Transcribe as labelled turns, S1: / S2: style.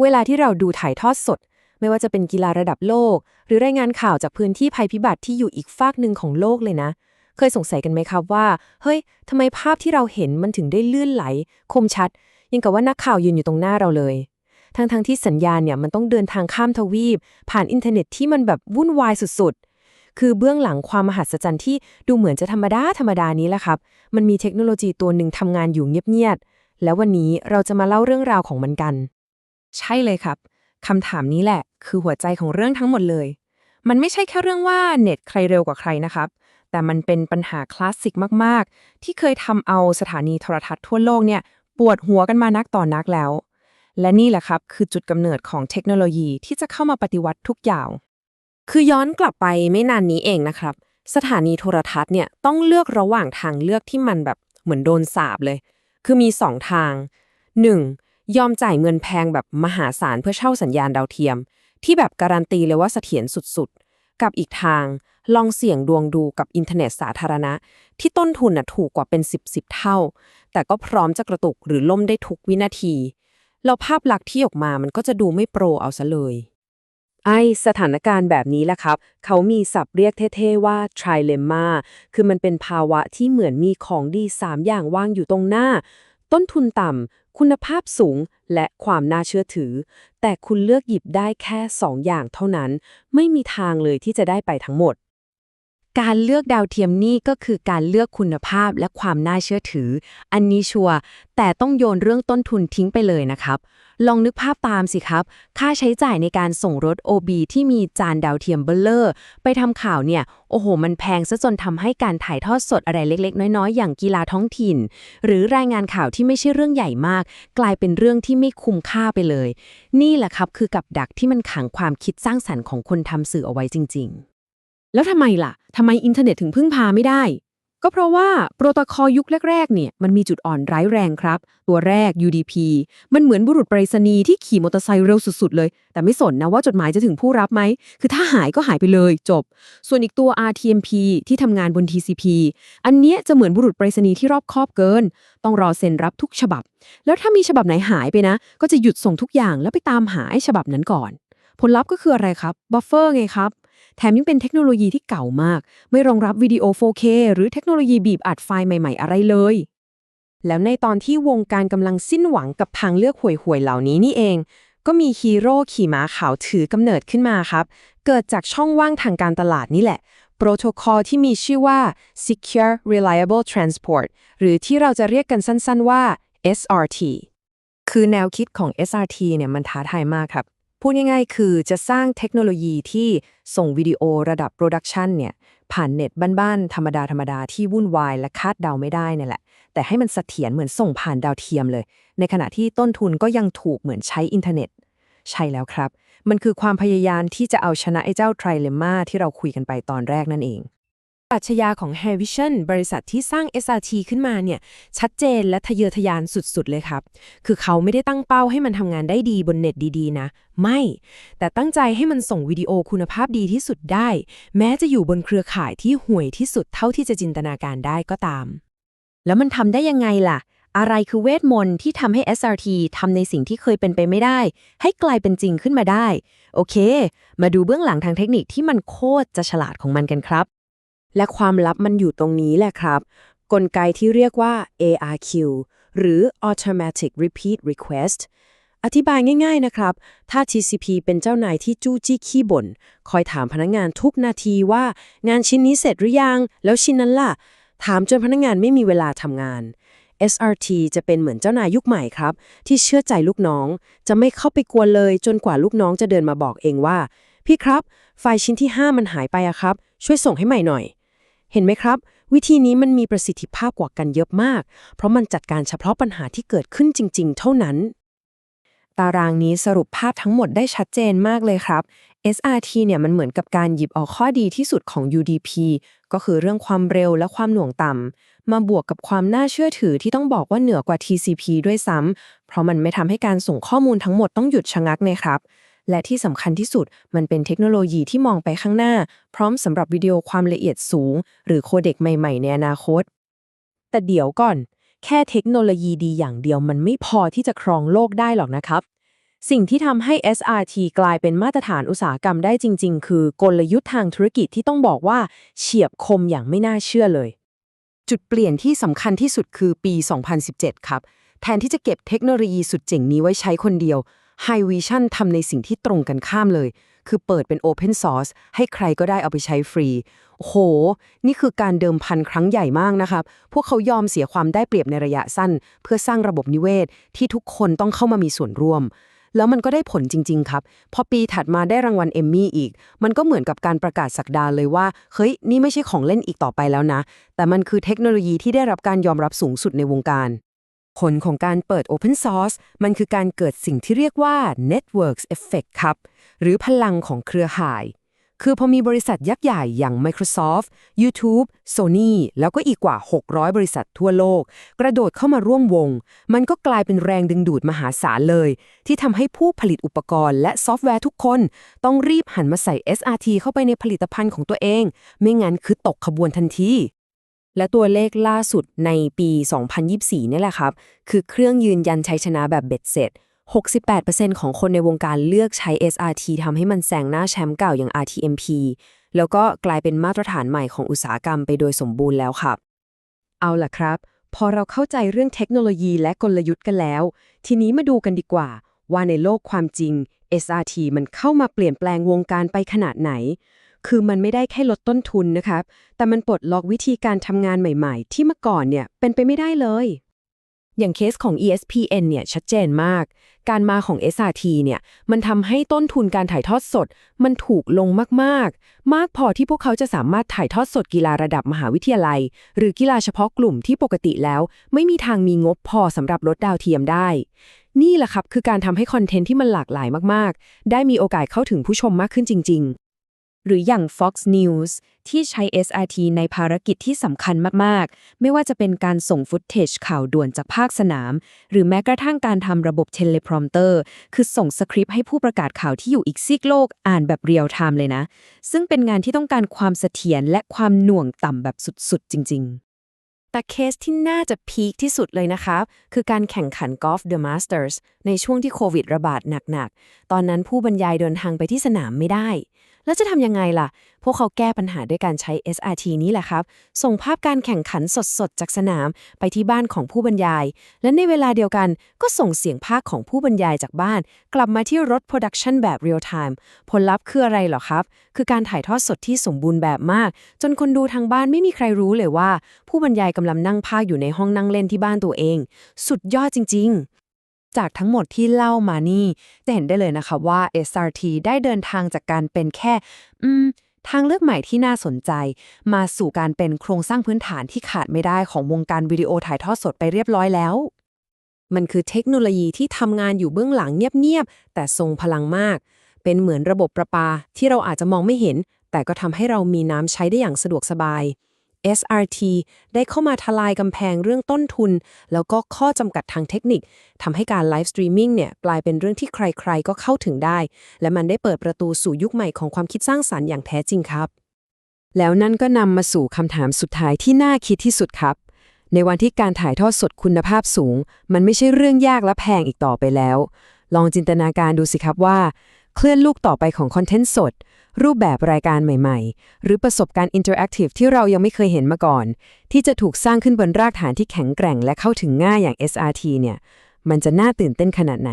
S1: เวลาที่เราดูถ่ายทอดสด ไม่ว่าจะเป็นกีฬาระดับโลก หรือรายงานข่าวจากพื้นที่ภัยพิบัติที่อยู่อีกฟากหนึ่งของโลกเลยนะ เคยสงสัยกันไหมครับว่า เฮ้ยทำไมภาพที่เราเห็นมันถึงได้เลื่อนไหล คมชัด ยังกับว่านักข่าวยืนอยู่ตรงหน้าเราเลยทั้งๆทที่สัญญาณเนี่ยมันต้องเดินทางข้ามทวีป ผ่านอินเทอร์เน็ตที่มันแบบวุ่นวายสุดๆ คือเบื้องหลังความมหัศจรรย์ที่ดูเหมือนจะธรรมดาธรรมดานี้แหละครับ มันมีเทคโนโลยีตัวหนึ่งทำงานอยู่เงียบๆ แล้ววันนี้เราจะมาเล่าเรื่องราวของมันกัน
S2: ใช่เลยครับคำถามนี้แหละ คือหัวใจของเรื่องทั้งหมดเลย มันไม่ใช่แค่เรื่องว่าเน็ตใครเร็วกว่าใครนะครับ แต่มันเป็นปัญหาคลาสสิกมาก ๆ ที่เคยทำเอาสถานีโทรทัศน์ทั่วโลกเนี่ยปวดหัวกันมานักต่อนักแล้ว และนี่แหละครับคือจุดกำเนิดของเทคโนโลยีที่จะเข้ามาปฏิวัติทุกอย่าง
S1: คือย้อนกลับไปไม่นานนี้เองนะครับ สถานีโทรทัศน์เนี่ยต้องเลือกระหว่างทางเลือกที่มันแบบเหมือนโดนสาบเลย คือมี 2 ทาง 1. ยอมจ่ายเงินแพงแบบมหาศาลเพื่อเช่าสัญญาณดาวเทียม ที่แบบการันตีเลยว่าเสถียรสุดๆ กับอีกทาง ลองเสี่ยงดวงดูกับอินเทอร์เน็ตสาธารณะ ที่ต้นทุนน่ะถูกกว่าเป็น 10 10เท่า แต่ก็พร้อมจะกระตุกหรือล่มได้ทุกวินาทีแล้วภาพลักษณ์ที่ออกมามันก็จะดูไม่โปรเอาซะเลย ไอสถานการณ์แบบนี้แหละครับ เขามีศัพท์เรียกเท่ๆว่า trilemma คือมันเป็นภาวะที่เหมือนมีของดี 3 อย่างวางอยู่ตรงหน้า ต้นทุนต่ำ คุณภาพสูง และความน่าเชื่อถือ แต่คุณเลือกหยิบได้แค่ 2 อย่างเท่านั้น ไม่มีทางเลยที่จะได้ไปทั้งหมด
S2: การเลือกดาวเทียมนี่ก็คือการเลือกคุณภาพและความน่าเชื่อถือ อันนี้ชัวร์แต่ต้องโยนเรื่องต้นทุนทิ้งไปเลยนะครับ ลองนึกภาพตามสิครับ ค่าใช้จ่ายในการส่งรถ OB ที่มีจานดาวเทียมเบลเลอร์ ไปทำข่าวเนี่ย โอ้โห มันแพงซะจนทำให้การถ่ายทอดสดอะไรเล็ก ๆ น้อย ๆ อย่างกีฬาท้องถิ่น หรือรายงานข่าวที่ไม่ใช่เรื่องใหญ่มาก กลายเป็นเรื่องที่ไม่คุ้มค่าไปเลย นี่แหละครับคือกับดักที่มันขังความคิดสร้างสรรค์ของคนทำสื่อเอาไว้จริง ๆ
S1: แล้วทำไมล่ะทำไมอินเทอร์เน็ตถึงพึ่งพาไม่ได้ ก็เพราะว่าโปรโตคอลยุคแรกๆเนี่ยมันมีจุดอ่อนร้ายแรงครับ ตัวแรก UDP มันเหมือนบุรุษไปรษณีย์ที่ขี่มอเตอร์ไซค์เร็วสุดๆเลย แต่ไม่สนนะว่าจดหมายจะถึงผู้รับไหม คือถ้าหายก็หายไปเลยจบ ส่วนอีกตัว RTMP ที่ทำงานบน TCP อันเนี้ยจะเหมือนบุรุษไปรษณีย์ที่รอบคอบเกิน ต้องรอเซ็นรับทุกฉบับ แล้วถ้ามีฉบับไหนหายไปนะ ก็จะหยุดส่งทุกอย่างแล้วไปตามหาไอ้ฉบับนั้นก่อน ผลลัพธ์ก็คืออะไรครับบัฟเฟอร์ไงครับ แถมยังเป็นเทคโนโลยีที่เก่ามาก ไม่รองรับวิดีโอ 4K หรือเทคโนโลยีบีบอัดไฟล์ใหม่ ๆ อะไรเลย แล้วในตอนที่วงการกำลังสิ้นหวังกับทางเลือกห่วยๆเหล่านี้นี่เอง ก็มีฮีโร่ขี่ม้าขาวถือกำเนิดขึ้นมาครับ เกิดจากช่องว่างทางการตลาดนี่แหละโปรโตคอลที่มีชื่อว่า Secure Reliable Transport หรือที่เราจะเรียกกันสั้นๆว่า SRT คือแนวคิดของ SRT เนี่ยมันท้าทายมากครับ พูดง่ายๆ คือจะสร้างเทคโนโลยีที่ส่งวิดีโอระดับโปรดักชันเนี่ยผ่านเน็ตบ้านๆ ธรรมดาธรรมดาที่วุ่นวายและคาดเดาไม่ได้เนี่ยแหละ แต่ให้มันเสถียรเหมือนส่งผ่านดาวเทียมเลย ในขณะที่ต้นทุนก็ยังถูกเหมือนใช้อินเทอร์เน็ต ใช่แล้วครับ มันคือความพยายามที่จะเอาชนะไอ้เจ้าไทรเลมมาที่เราคุยกันไปตอนแรกนั่นเอง ปรัชญาของ h a v i s i o n บริษัทที่สร้าง SRT ขึ้นมาเนี่ย ชัดเจนและทะเยอทะยานสุดๆ เลยครับ คือเขาไม่ได้ตั้งเป้าให้มันทำงานได้ดีบนเน็ตดีๆ นะ ไม่ แต่ตั้งใจให้มันส่งวิดีโอคุณภาพดีที่สุดได้ แม้จะอยู่บนเครือข่ายที่ห่วยที่สุดเท่าที่จะจินตนาการได้ก็ตาม แล้วมันทำได้ยังไงล่ะ อะไรคือเวทมนต์ที่ทำให้ SRT ทำในสิ่งที่เคยเป็นไปไม่ได้ ให้กลายเป็นจริงขึ้นมาได้ โอเค มาดูเบื้องหลังทางเทคนิคที่มันโคตรจะฉลาดของมันกันครับ และความลับมันอยู่ตรงนี้แหละครับ กลไกที่เรียกว่า ARQ หรือ Automatic Repeat Request อธิบายง่ายๆนะครับ ถ้า TCP เป็นเจ้านายที่จู้จี้ขี้บ่น คอยถามพนักงานทุกนาทีว่า งานชิ้นนี้เสร็จหรือยัง แล้วชิ้นนั้นล่ะ ถามจนพนักงานไม่มีเวลาทำงาน SRT จะเป็นเหมือนเจ้านายยุคใหม่ครับ ที่เชื่อใจลูกน้อง จะไม่เข้าไปกวนเลย จนกว่าลูกน้องจะเดินมาบอกเองว่า พี่ครับ ไฟล์ชิ้นที่ 5 มันหายไปอะครับ ช่วยส่งให้ใหม่หน่อย เห็นไหมครับ วิธีนี้มันมีประสิทธิภาพกว่ากันเยอะมาก เพราะมันจัดการเฉพาะปัญหาที่เกิดขึ้นจริง ๆ เท่านั้น ตารางนี้สรุปภาพทั้งหมดได้ชัดเจนมากเลยครับ SRT เนี่ยมันเหมือนกับการหยิบเอาข้อดีที่สุดของ UDP ก็คือเรื่องความเร็วและความหน่วงต่ำ มาบวกกับความน่าเชื่อถือที่ต้องบอกว่าเหนือกว่า TCP ด้วยซ้ำเพราะมันไม่ทำให้การส่งข้อมูลทั้งหมดต้องหยุดชะงักเลยครับ และที่สำคัญที่สุดมันเป็นเทคโนโลยีที่มองไปข้างหน้า พร้อมสำหรับวิดีโอความละเอียดสูง หรือโคเด็กใหม่ๆ ในอนาคต แต่เดี๋ยวก่อน แค่เทคโนโลยีดีอย่างเดียวมันไม่พอที่จะครองโลกได้หรอกนะครับ
S2: สิ่งที่ทำให้ SRT กลายเป็นมาตรฐานอุตสาหกรรมได้จริง ๆ คือกลยุทธ์ทางธุรกิจที่ต้องบอกว่าเฉียบคมอย่างไม่น่าเชื่อเลย จุดเปลี่ยนที่สำคัญที่สุดคือปี 2017 ครับแทนที่จะเก็บเทคโนโลยีสุดเจ๋งนี้ไว้ใช้คนเดียว High Vision ทำในสิ่งที่ตรงกันข้ามเลย คือเปิดเป็น Open Source ให้ใครก็ได้เอาไปใช้ฟรีโอ้โห นี่คือการเดิมพันครั้งใหญ่มากนะครับ พวกเขายอมเสียความได้เปรียบในระยะสั้น เพื่อสร้างระบบนิเวศ ที่ทุกคนต้องเข้ามามีส่วนร่วม แล้วมันก็ได้ผลจริง ๆ ครับ พอปีถัดมาได้รางวัลเอมมี่อีก มันก็เหมือนกับการประกาศสักดาเลยว่า เฮ้ย นี่ไม่ใช่ของเล่นอีกต่อไปแล้วนะ แต่มันคือเทคโนโลยีที่ได้รับการยอมรับสูงสุดในวงการ ผลของการเปิด Open Source มันคือการเกิดสิ่งที่เรียกว่า Networks Effect ครับ หรือพลังของเครือข่าย คือพอมีบริษัทยักษ์ใหญ่อย่าง Microsoft YouTube Sony แล้วก็อีกกว่า 600 บริษัททั่วโลก กระโดดเข้ามาร่วมวง มันก็กลายเป็นแรงดึงดูดมหาศาลเลย ที่ทำให้ผู้ผลิตอุปกรณ์และซอฟต์แวร์ทุกคน ต้องรีบหันมาใส่ SRT เข้าไปในผลิตภัณฑ์ของตัวเอง ไม่งั้นคือตกขบวนทันที และตัวเลขล่าสุดในปี 2024 นี่แหละครับ คือเครื่องยืนยันชัยชนะแบบเบ็ดเสร็จ 68%ของคนในวงการเลือกใช้ SRT ทำให้มันแซงหน้าแชมป์เก่าอย่าง RTMP แล้วก็กลายเป็นมาตรฐานใหม่ของอุตสาหกรรมไปโดยสมบูรณ์แล้วครับ เอาล่ะครับ พอเราเข้าใจเรื่องเทคโนโลยีและกลยุทธ์กันแล้ว ทีนี้มาดูกันดีกว่า ว่าในโลกความจริง SRT มันเข้ามาเปลี่ยนแปลงวงการไปขนาดไหน คือมันไม่ได้แค่ลดต้นทุนนะครับแต่มันปลดล็อกวิธีการทำงานใหม่ๆ ที่เมื่อก่อนเนี่ยเป็นไปไม่ได้เลย อย่างเคสของ ESPN เนี่ยชัดเจนมาก การมาของ SRT เนี่ยมันทำให้ต้นทุนการถ่ายทอดสด มันถูกลงมากๆ มากพอที่พวกเขาจะสามารถถ่ายทอดสดกีฬาระดับมหาวิทยาลัย หรือกีฬาเฉพาะกลุ่มที่ปกติแล้ว ไม่มีทางมีงบพอสำหรับลดดาวเทียมได้นี่แหละครับ คือการทำให้คอนเทนต์ที่มันหลากหลายมาก ๆ ได้มีโอกาสเข้าถึงผู้ชมมากขึ้นจริงๆ หรืออย่าง Fox News ที่ใช้ SRT ในภารกิจที่สำคัญมาก ๆ ไม่ว่าจะเป็นการส่งฟุตเทจข่าวด่วนจากภาคสนาม หรือแม้กระทั่งการทำระบบ Teleprompter คือส่งสคริปต์ให้ผู้ประกาศข่าวที่อยู่อีกซีกโลกอ่านแบบเรียลไทม์เลยนะ ซึ่งเป็นงานที่ต้องการความเสถียรและความหน่วงต่ำแบบสุด ๆ จริง ๆ แต่เคสที่น่าจะพีคที่สุดเลยนะคะคือการแข่งขันกอล์ฟ The Masters ในช่วงที่โควิดระบาดหนัก ๆ ตอนนั้นผู้บรรยายเดินทางไปที่สนามไม่ได้ แล้วจะทำยังไงล่ะ พวกเขาแก้ปัญหาด้วยการใช้ SRT นี้แหละครับ ส่งภาพการแข่งขันสดๆ จากสนามไปที่บ้านของผู้บรรยาย และในเวลาเดียวกันก็ส่งเสียงภาคของผู้บรรยายจากบ้าน กลับมาที่รถโปรดักชันแบบเรียลไทม์ผลลัพธ์คืออะไรเหรอครับ คือการถ่ายทอดสดที่สมบูรณ์แบบมาก จนคนดูทางบ้านไม่มีใครรู้เลยว่า ผู้บรรยายกำลังนั่งภาคอยู่ในห้องนั่งเล่นที่บ้านตัวเอง สุดยอดจริง ๆ จากทั้งหมดที่เล่ามานี่ จะเห็นได้เลยนะคะว่า SRT ได้เดินทางจากการเป็นแค่ อืม ทางเลือกใหม่ที่น่าสนใจ มาสู่การเป็นโครงสร้างพื้นฐานที่ขาดไม่ได้ของวงการวิดีโอถ่ายทอดสดไปเรียบร้อยแล้ว มันคือเทคโนโลยีที่ทำงานอยู่เบื้องหลังเงียบๆ แต่ทรงพลังมาก เป็นเหมือนระบบประปาที่เราอาจจะมองไม่เห็น แต่ก็ทำให้เรามีน้ำใช้ได้อย่างสะดวกสบาย SRT ได้เข้ามาทลายกำแพงเรื่องต้นทุน แล้วก็ข้อจำกัดทางเทคนิคทำให้การไลฟ์สตรีมมิ่งเนี่ยกลายเป็นเรื่องที่ใครๆ ก็เข้าถึงได้ และมันได้เปิดประตูสู่ยุคใหม่ของความคิดสร้างสารรค์อย่างแท้จริงครับ แล้วนั่นก็นำมาสู่คำถามสุดท้ายที่น่าคิดที่สุดครับ ในวันที่การถ่ายทอดสดคุณภาพสูง มันไม่ใช่เรื่องยากและแพงอีกต่อไปแล้ว ลองจินตนาการดูสิครับว่า เคลื่อนลูกต่อไปของคอนเทนต์สด รูปแบบรายการใหม่ๆ หรือประสบการณ์อินเทอร์แอคทีฟที่เรายังไม่เคยเห็นมาก่อน ที่จะถูกสร้างขึ้นบนรากฐานที่แข็งแกร่งและเข้าถึงง่ายอย่าง SRT เนี่ย มันจะน่าตื่นเต้นขนาดไหน